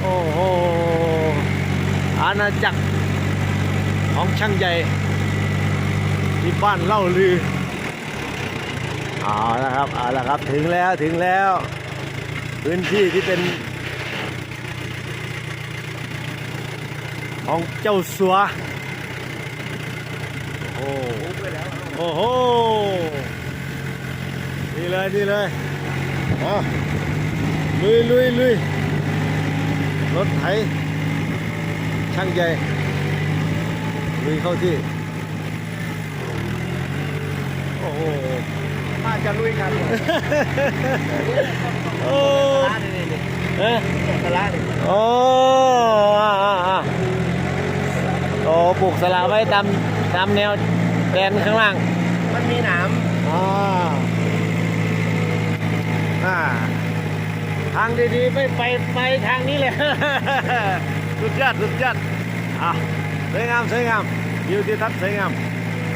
โอ้โห อาณาจักรของช่างใหญ่ที่บ้านเล่าลือ เอาละครับ เอาละครับ ถึงแล้ว ถึงแล้ว พื้นที่ที่เป็น ของเจ้าสัว โอ้โอ้โห นี่เลย นี่เลยเอาลุยลุยลุย รถไถช่างใหญ่ลุยเข้าที่ โอ้โหมาจะลุยกันโอ้เอ๊ะร้านนี่โอ้โอ้ปลูกสละไว้ตามตามแนวแกนข้างล่าง มันมีหนามอ่าอ่า ทางดีๆไม่ไปไปทางนี้เลย สุดยอดสุดยอดอะสวยงามสวยงามวิวทิวทัศน์สวยงาม